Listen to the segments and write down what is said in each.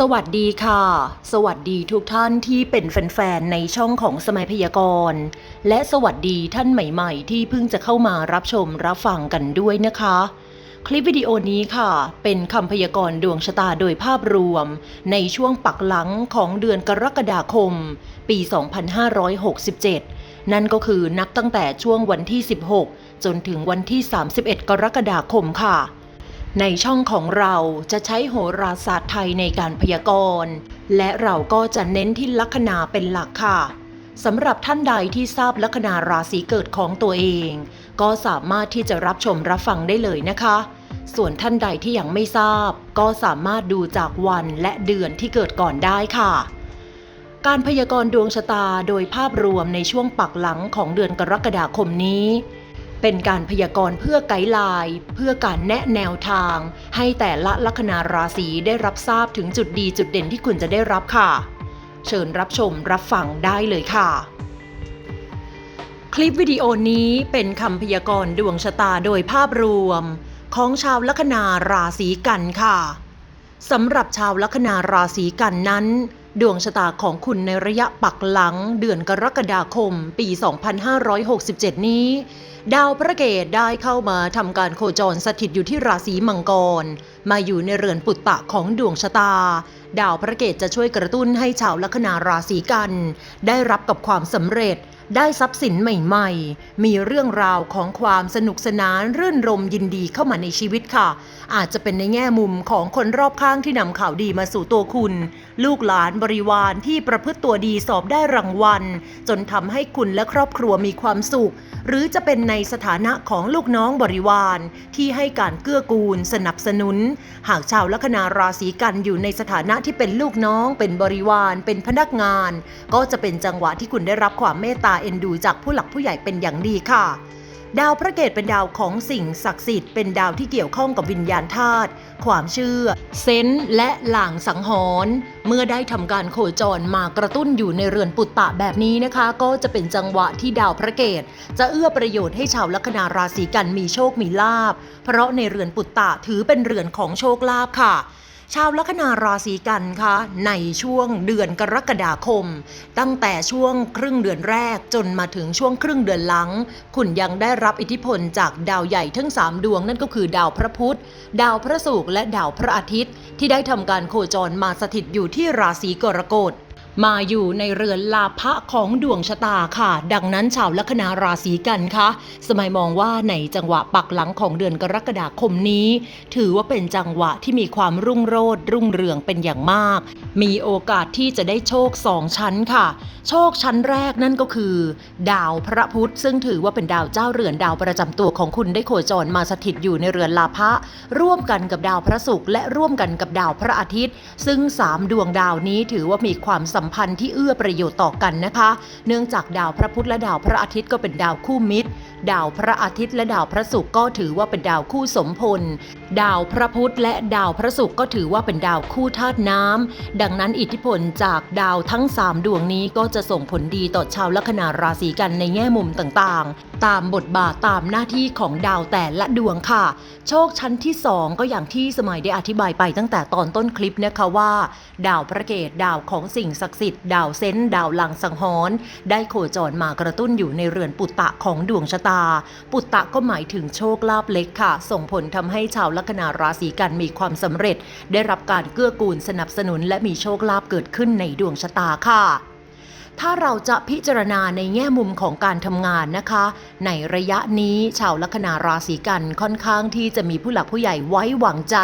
สวัสดีค่ะ สวัสดีทุกท่านที่เป็นแฟนๆ ในช่องของสมัยพยากรณ์ และสวัสดีท่านใหม่ๆ ที่เพิ่งจะเข้ามารับชมรับฟังกันด้วยนะคะ คลิปวิดีโอนี้ค่ะ เป็นคำพยากรณ์ดวงชะตาโดยภาพรวม ในช่วงปักหลังของเดือนกรกฎาคม ปี 2567 นั่นก็คือนับตั้งแต่ช่วงวันที่ 16 จนถึงวันที่ 31 กรกฎาคมค่ะ ในช่องของเราจะใช้โหราศาสตร์ไทยในการพยากรณ์ และเราก็จะเน้นที่ลัคนาเป็นหลักค่ะสำหรับท่านใดที่ทราบลัคนาราศีเกิดของตัวเอง ก็สามารถที่จะรับชมรับฟังได้เลยนะคะ ส่วนท่านใดที่ยังไม่ทราบ ก็สามารถดูจากวันและเดือนที่เกิดก่อนได้ค่ะ การพยากรณ์ดวงชะตาโดยภาพรวมในช่วงปักหลังของเดือนกรกฎาคมนี้ เป็นการพยากรณ์เพื่อไกด์ไลน์เพื่อการแนะแนวทาง ให้แต่ละลัคนาราศีได้รับทราบถึงจุดดีจุดเด่นที่คุณจะได้รับค่ะ เชิญรับชมรับฟังได้เลยค่ะ คลิปวิดีโอนี้เป็นคำพยากรณ์ดวงชะตาโดยภาพรวม ของชาวลัคนาราศีกันค่ะสำหรับชาวลัคนาราศีกันนั้น ดวงชะตาของคุณในระยะปักหลังเดือนกรกฎาคมปี 2567 นี้ ดาวพระเกตได้เข้ามาทำการโคจรสถิตอยู่ที่ราศีมังกร มาอยู่ในเรือนปุตตะของดวงชะตา ดาวพระเกตจะช่วยกระตุ้นให้ชาวลัคนาราศีกัน ได้รับกับความสำเร็จ ได้ทรัพย์สินใหม่ๆ มีเรื่องราวของความสนุกสนานรื่นรมยินดีเข้ามาในชีวิตค่ะ อาจจะเป็นในแง่มุมของคนรอบข้างที่นำข่าวดีมาสู่ตัวคุณ ลูกหลานบริวารที่ประพฤติตัวดีสอบได้รางวัล จนทำให้คุณและครอบครัวมีความสุข หรือจะเป็นในสถานะของลูกน้องบริวารที่ให้การเกื้อกูลสนับสนุน หากชาวลัคนาราศีกันอยู่ในสถานะที่เป็นลูกน้อง เป็นบริวาร เป็นพนักงาน ก็จะเป็นจังหวะที่คุณได้รับความเมตตาเอ็นดูจากผู้หลักผู้ใหญ่เป็นอย่างดีค่ะ ดาวพระเกตเป็นดาวของสิ่งศักดิ์สิทธิ์เป็นดาวที่เกี่ยวข้องกับวิญญาณธาตุความเชื่อ เซนส์และหลางสังหรณ์เมื่อได้ทำการโคจรมากระตุ้นอยู่ในเรือนปุตตะแบบนี้นะคะ ก็จะเป็นจังหวะที่ดาวพระเกต จะเอื้อประโยชน์ให้ชาวลัคนาราศีกันมีโชคมีลาภเพราะในเรือนปุตตะถือเป็นเรือนของโชคลาภค่ะ ชาวลัคนาราศีกันคะในช่วงเดือนกรกฎาคม ตั้งแต่ช่วงครึ่งเดือนแรกจนมาถึงช่วงครึ่งเดือนหลัง คุณยังได้รับอิทธิพลจากดาวใหญ่ทั้ง 3 ดวงนั่นก็คือดาวพระพุธ ดาวพระศุกร์และดาวพระอาทิตย์ ที่ได้ทำการโคจรมาสถิตอยู่ที่ราศีกรกฎ มาอยู่ในเรือนลาภะของดวงชะตาค่ะ ดังนั้นชาวลัคนาราศีกันคะสมัยมองว่าในจังหวะปักหลังของเดือนกรกฎาคมนี้ ถือว่าเป็นจังหวะที่มีความรุ่งโรจน์รุ่งเรืองเป็นอย่างมาก มีโอกาสที่จะได้โชคสองชั้นค่ะ โชคชั้นแรกนั่นก็คือ ดาวพระพุธซึ่งถือว่าเป็นดาวเจ้าเรือนดาวประจำตัวของคุณได้โคจรมาสถิตอยู่ในเรือนลาภะร่วมกันกับดาวพระศุกร์และร่วมกันกับดาวพระอาทิตย์ ซึ่งสามดวงดาวนี้ถือว่ามีความสัมมพันธ์ที่เอื้อประโยชน์ต่อกันนะคะ เนื่องจากดาวพระพุธและดาวพระอาทิตย์ก็เป็นดาวคู่มิตร ดาวพระอาทิตย์และดาวพระศุกร์ก็ถือว่าเป็นดาวคู่สมพล ดาวพระพุธและดาวพระศุกร์ก็ถือว่าเป็นดาวคู่ธาตุน้ำดังนั้นอิทธิพลจากดาวทั้ง 3 ดวงนี้ก็จะส่งผลดีต่อชาวลัคนาราศีกันในแง่มุมต่างๆ ตามบทบาทตามหน้าที่ของดาวแต่ละดวงค่ะ โชคชั้นที่ 2 ก็อย่างที่สมัยได้อธิบายไปตั้งแต่ตอนต้นคลิปนะคะว่า ดาวพระเกตดาวของสิ่งศักดิ์สิทธิ์ดาวเซนดาวลังสังหรณ์ได้โคจรมากระตุ้นอยู่ในเรือนปุตตะของดวงชะตา ปุตตะก็หมายถึงโชคลาภเล็กค่ะ ส่งผลทำให้ชาวลัคนาราศีกันมีความสำเร็จ ได้รับการเกื้อกูลสนับสนุนและมีโชคลาภเกิดขึ้นในดวงชะตาค่ะ ถ้าเราจะพิจารณาในแง่มุมของการทำงานนะคะ ในระยะนี้ชาวลัคนาราศีกันค่อนข้างที่จะมีผู้หลักผู้ใหญ่ไว้วางใจ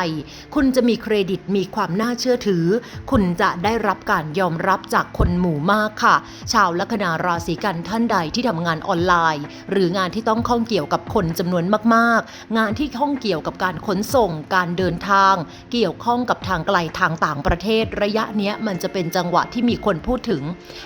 คุณจะมีเครดิตมีความน่าเชื่อถือ คุณจะได้รับการยอมรับจากคนหมู่มากค่ะ ชาวลัคนาราศีกันท่านใดที่ทำงานออนไลน์ หรืองานที่ต้องข้องเกี่ยวกับคนจำนวนมากๆ งานที่ข้องเกี่ยวกับการขนส่ง การเดินทาง เกี่ยวข้องกับทางไกลทางต่างประเทศ ระยะนี้มันจะเป็นจังหวะที่มีคนพูดถึง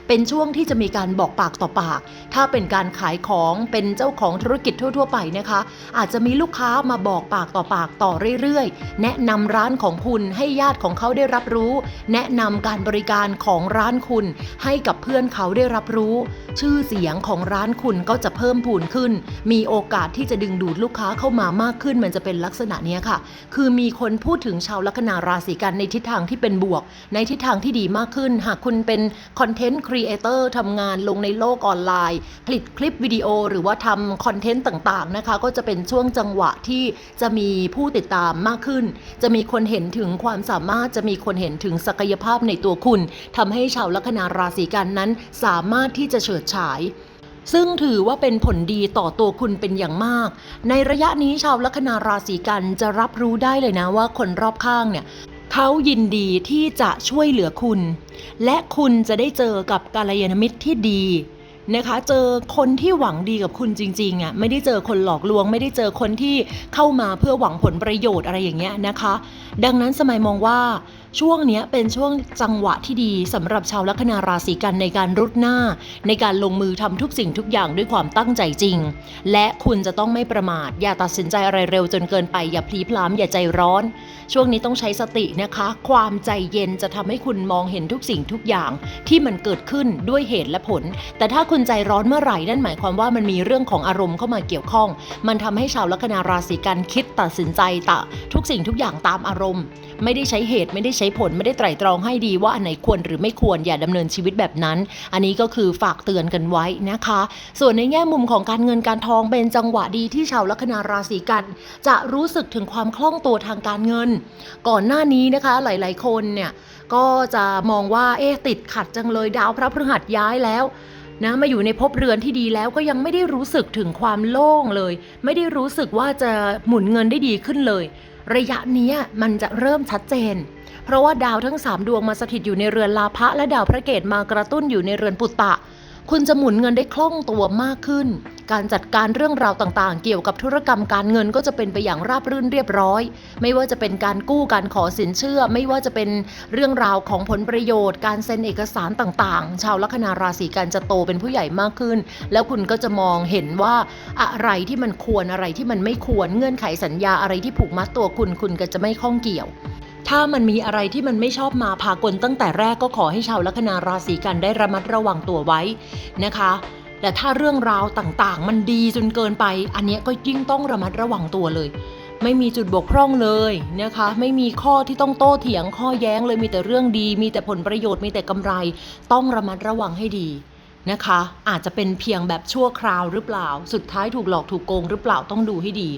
เป็นชช่วงที่จะมีการบอกปากต่อปาก ถ้าเป็นการขายของเป็นเจ้าของธุรกิจทั่ว ๆ ไปนะคะ อาจจะมีลูกค้ามาบอกปากต่อปากต่อเรื่อยๆ แนะนำร้านของคุณให้ญาติของเขาได้รับรู้ แนะนำการบริการของร้านคุณ ให้กับเพื่อนเขาได้รับรู้ ชื่อเสียงของร้านคุณก็จะเพิ่มพูนขึ้น มีโอกาสที่จะดึงดูดลูกค้าเข้ามามากขึ้นมันจะเป็นลักษณะเนี้ยค่ะ คือมีคนพูดถึงชาวลัคนาราศีกันในทิศทางที่เป็นบวก ในทิศทางที่ดีมากขึ้น หากคุณเป็นคอนเทนต์ครีเอเตอร์ทำงานลงในโลกออนไลน์ ผลิตคลิปวิดีโอหรือว่าทำคอนเทนต์ต่างๆนะคะ ก็จะเป็นช่วงจังหวะที่จะมีผู้ติดตามมากขึ้น จะมีคนเห็นถึงความสามารถจะมีคนเห็นถึงศักยภาพในตัวคุณทำให้ชาวลัคนาราศีกันนั้น สามารถที่จะเฉิดฉายซึ่งถือว่าเป็นผลดีต่อตัวคุณเป็นอย่างมาก ในระยะนี้ชาวลัคนาราศีกันจะรับรู้ได้เลยนะว่าคนรอบข้างเนี่ย เขายินดีที่จะช่วยเหลือคุณ และคุณจะได้เจอกับกาลยานมิตรที่ดี นะคะ เจอคนที่หวังดีกับคุณจริงๆอะไม่ได้เจอคนหลอกลวง ไม่ได้เจอคนที่เข้ามาเพื่อหวังผลประโยชน์อะไรอย่างเงี้ยนะคะ ดังนั้นสมัยมองว่าช่วงนี้เป็นช่วงจังหวะที่ดีสำหรับชาวลัคนาราศีกันในการรุดหน้า ในการลงมือทำทุกสิ่งทุกอย่างด้วยความตั้งใจจริง และคุณจะต้องไม่ประมาท อย่าตัดสินใจอะไรเร็วจนเกินไป อย่าพลีพล้ำอย่าใจร้อน ช่วงนี้ต้องใช้สตินะคะ ความใจเย็นจะทำให้คุณมองเห็นทุกสิ่งทุกอย่างที่มันเกิดขึ้นด้วยเหตุและผล แต่ถ้าคุณใจร้อนเมื่อไหร่นั่นหมายความว่ามันมีเรื่องของอารมณ์เข้ามาเกี่ยวข้อง มันทำให้ชาวลัคนาราศีกันคิดตัดสินใจตะ ทุกสิ่งทุกอย่างตามอารมณ์ ไม่ได้ใช้เหตุไม่ได้ใช้ผลไม่ได้ไตร่ตรองให้ดีว่าอันไหนควรหรือไม่ควรอย่าดำเนินชีวิตแบบนั้น อันนี้ก็คือฝากเตือนกันไว้นะคะ ส่วนในแง่มุมของการเงินการทองเป็นจังหวะดีที่ชาวลัคนาราศีกัน จะรู้สึกถึงความคล่องตัวทางการเงิน ก่อนหน้านี้นะคะหลาย ๆ คนเนี่ยก็จะมองว่าเอ๊ะติดขัดจังเลยดาวพระพฤหัสย้ายแล้ว นะมาอยู่ในภพเรือนที่ดีแล้วก็ยังไม่ได้รู้สึกถึงความโล่งเลย ไม่ได้รู้สึกว่าจะหมุนเงินได้ดีขึ้นเลย ระยะนี้มันจะเริ่มชัดเจน เพราะว่าดาวทั้ง 3 ดวงมาสถิตอยู่ในเรือนลาภะและดาวพระเกตมากระตุ้นอยู่ในเรือนปุตตะ คุณจะหมุนเงินได้คล่องตัวมากขึ้น การจัดการเรื่องราวต่างๆ เกี่ยวกับธุรกรรมการเงินก็จะเป็นไปอย่างราบรื่นเรียบร้อย ไม่ว่าจะเป็นการกู้การขอสินเชื่อ ไม่ว่าจะเป็นเรื่องราวของผลประโยชน์ การเซ็นเอกสารต่างๆ ชาวลัคนาราศีกันจะโตเป็นผู้ใหญ่มากขึ้น แล้วคุณก็จะมองเห็นว่าอะไรที่มันควรอะไรที่มันไม่ควรเงื่อนไขสัญญาอะไรที่ผูกมัดตัวคุณคุณก็จะไม่ข้องเกี่ยว ถ้ามันมีอะไรที่มันไม่ชอบมาพากลตั้งแต่แรกก็ขอให้ชาวลัคนาราศีกันได้ระมัดระวังตัวไว้นะคะแต่ถ้าเรื่องราวต่างๆ มันดีจนเกินไป อันนี้ก็ยิ่งต้องระมัดระวังตัวเลย ไม่มีจุดบกพร่องเลยนะคะ ไม่มีข้อที่ต้องโต้เถียงข้อแย้งเลยมีแต่เรื่องดี มีแต่ผลประโยชน์มีแต่กำไร ต้องระมัดระวังให้ดี นะคะ อาจจะเป็นเพียงแบบชั่วคราวหรือเปล่า สุดท้ายถูกหลอกถูกโกงหรือเปล่าต้องดูให้ดี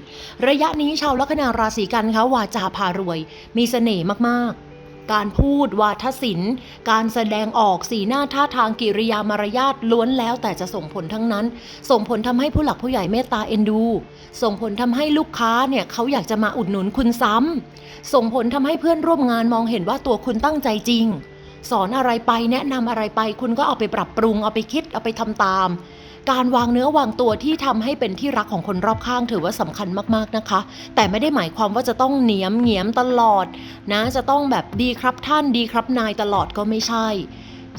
ระยะนี้ชาวลัคนาราศีกันคะวาจาพารวย มีเสน่ห์มากๆ การพูดวาทศิลป์ การแสดงออกสีหน้าท่าทางกิริยามารยาทล้วนแล้วแต่จะส่งผลทั้งนั้น ส่งผลทำให้ผู้หลักผู้ใหญ่เมตตาเอ็นดู ส่งผลทำให้ลูกค้าเนี่ยเขาอยากจะมาอุดหนุนคุณซ้ำส่งผลทำให้เพื่อนร่วมงานมองเห็นว่าตัวคุณตั้งใจจริง สอนอะไรไปแนะนำอะไรไป คุณก็เอาไปปรับปรุง เอาไปคิดเอาไปทำตาม การวางเนื้อวางตัวที่ทำให้เป็นที่รักของคนรอบข้างถือว่าสำคัญมากๆนะคะ แต่ไม่ได้หมายความว่าจะต้องเหนียมเหนียมตลอดนะจะต้องแบบดีครับท่านดีครับนายตลอดก็ไม่ใช่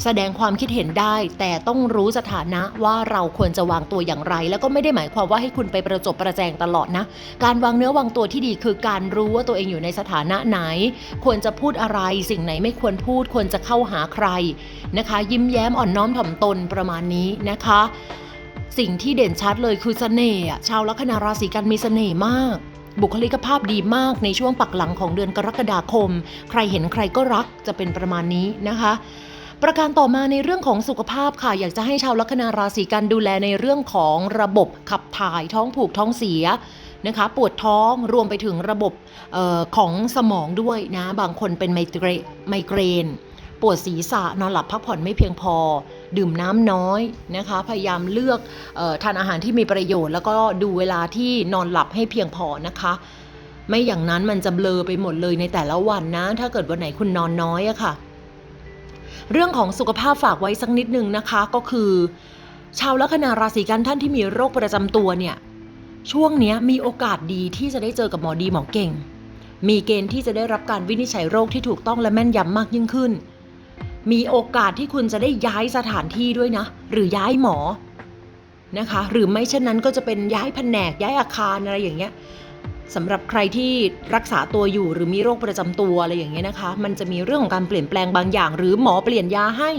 แสดงความคิดเห็นได้ แต่ต้องรู้สถานะว่าเราควรจะวางตัวอย่างไร แล้วก็ไม่ได้หมายความว่าให้คุณไปประจบประแจงตลอดนะ การวางเนื้อวางตัวที่ดีคือการรู้ว่าตัวเองอยู่ในสถานะไหน ควรจะพูดอะไร สิ่งไหนไม่ควรพูด ควรจะเข้าหาใครนะคะ ยิ้มแย้มอ่อนน้อมถ่อมตนประมาณนี้นะคะ สิ่งที่เด่นชัดเลยคือเสน่ห์ชาวลัคนาราศีกันมีเสน่ห์มากบุคลิกภาพดีมากในช่วงปักหลังของเดือนกรกฎาคม ใครเห็นใครก็รักจะเป็นประมาณนี้นะคะ ประการต่อมาในเรื่องของสุขภาพค่ะ อยากจะให้ชาวลัคนาราศีกันดูแลในเรื่องของระบบขับถ่ายท้องผูกท้องเสียนะคะปวดท้องรวมไปถึงระบบออของสมองด้วยนะ บางคนเป็นไมเกรไมเกรน ปวดศีรษะนอนหลับพักผ่อนไม่เพียงพอ ดื่มน้ำน้อยนะคะ พยายามเลือกออทานอาหารที่มีประโยชน์ แล้วก็ดูเวลาที่นอนหลับให้เพียงพอนะคะไม่อย่างนั้นมันจะเบลอไปหมดเลยในแต่ละวันนะ ถ้าเกิดวันไหนคุณนอนน้อยอะค่ะ เรื่องของสุขภาพฝากไว้สักนิดนึงนะคะก็คือ ชาวลัคนาราศีกันท่านที่มีโรคประจำตัวเนี่ยช่วงนี้มีโอกาสดีที่จะได้เจอกับหมอดีหมอเก่ง มีเกณฑ์ที่จะได้รับการวินิจฉัยโรคที่ถูกต้องและแม่นยำมากยิ่งขึ้น มีโอกาสที่คุณจะได้ย้ายสถานที่ด้วยนะ หรือย้ายหมอนะคะ หรือไม่เช่นนั้นก็จะเป็นย้ายแผนกย้ายอาคารอะไรอย่างเงี้ย สำหรับใครที่รักษาตัวอยู่หรือมีโรคประจำตัวอะไรอย่างเงี้ยนะคะ มันจะมีเรื่องของการเปลี่ยนแปลงบางอย่าง หรือหมอเปลี่ยนยาให้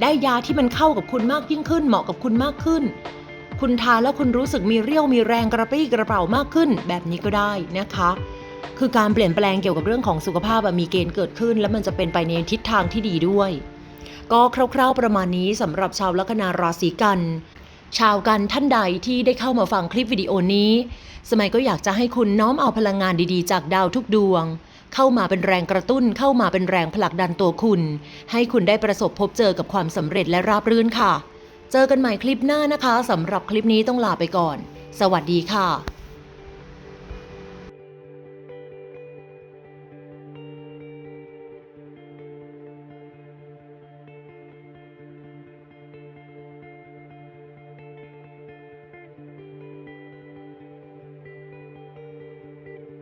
ได้ยาที่มันเข้ากับคุณมากยิ่งขึ้น เหมาะกับคุณมากขึ้น คุณทานแล้วคุณรู้สึกมีเรี่ยวมีแรงกระปรี้กระเป๋ามากขึ้น แบบนี้ก็ได้นะคะ คือการเปลี่ยนแปลงเกี่ยวกับเรื่องของสุขภาพมีเกณฑ์เกิดขึ้น และมันจะเป็นไปในทิศทางที่ดีด้วย ก็คร่าวๆประมาณนี้สำหรับชาวลัคนาราศีกัน ชาวกันท่านใดที่ได้เข้ามาฟังคลิปวิดีโอนี้ สมัยก็อยากจะให้คุณน้อมเอาพลังงานดีๆ จากดาวทุกดวง เข้ามาเป็นแรงกระตุ้นเข้ามาเป็นแรงผลักดันตัวคุณ ให้คุณได้ประสบพบเจอกับความสำเร็จและราบรื่นค่ะ เจอกันใหม่คลิปหน้านะคะสำหรับคลิปนี้ต้องลาไปก่อน สวัสดีค่ะ